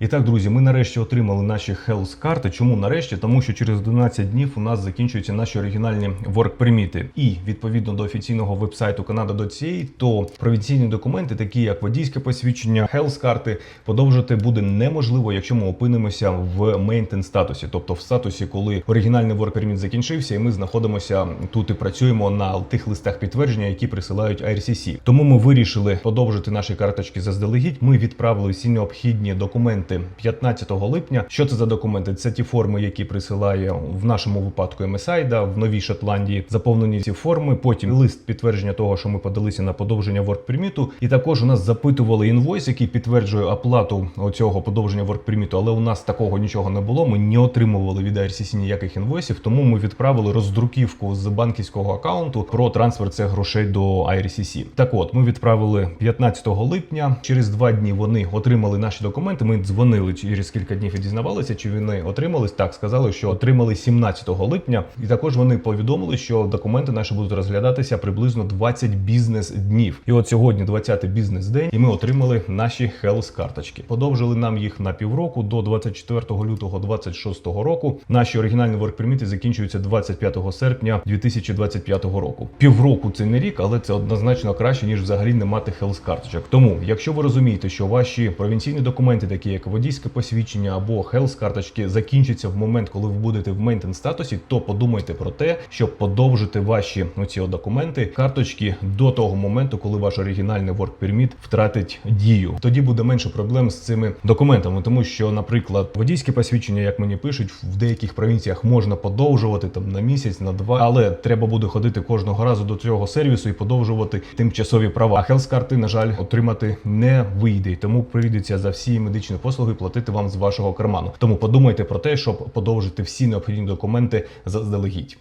І так, друзі, ми нарешті отримали наші health карти. Чому нарешті? Тому що через 11 днів у нас закінчуються наші оригінальні permit. І відповідно до офіційного вебсайту Canada.ca, то провінційні документи, такі як водійське посвідчення, health карти, подовжити буде неможливо, якщо ми опинимося в maintenance статусі, тобто в статусі, коли оригінальний permit закінчився, і ми знаходимося тут і працюємо на тих листах підтвердження, які присилають IRCC. Тому ми вирішили подовжити наші карточки заздалегідь. Ми відправили всі необхідні документи 15 липня. Що це за документи? Це ті форми, які присилає в нашому випадку MSI, в Новій Шотландії. Заповнені ці форми. Потім лист підтвердження того, що ми подалися на подовження permit. І також у нас запитували інвойс, який підтверджує оплату оцього подовження permit, але у нас такого нічого не було. Ми не отримували від IRCC ніяких інвойсів, тому ми відправили роздруківку з банківського аккаунту про трансфер цих грошей до IRCC. Так от, ми відправили 15 липня. Через два дні вони отримали наші документи. Ми дзвонили через кілька днів і дізнавалися, чи вони отримались. Так сказали, що отримали 17 липня, і також вони повідомили, що документи наші будуть розглядатися приблизно 20 бізнес днів. І от сьогодні 20-й бізнес день, і ми отримали наші health карточки. Подовжили нам їх на півроку до 24 лютого 26 року. Наші оригінальні воркперміти закінчуються 25 серпня 2025 року. Півроку це не рік, але це однозначно краще ніж взагалі не мати health карточок. Тому, якщо ви розумієте, що ваші провінційні документи, такі як водійське посвідчення або health карточки, закінчаться в момент, коли ви будете в мейнтен статусі, то подумайте про те, щоб подовжити ваші оці документи, карточки до того моменту, коли ваш оригінальний work permit втратить дію. Тоді буде менше проблем з цими документами, тому що, наприклад, водійське посвідчення, як мені пишуть, в деяких провінціях можна подовжувати там на місяць, на два, але треба буде ходити кожного разу до цього сервісу і подовжувати тимчасові права. А health карти, на жаль, отримати не вийде, тому прийдеться за всі медичні послуги платити вам з вашого карману. Тому подумайте про те, щоб подовжити всі необхідні документи заздалегідь.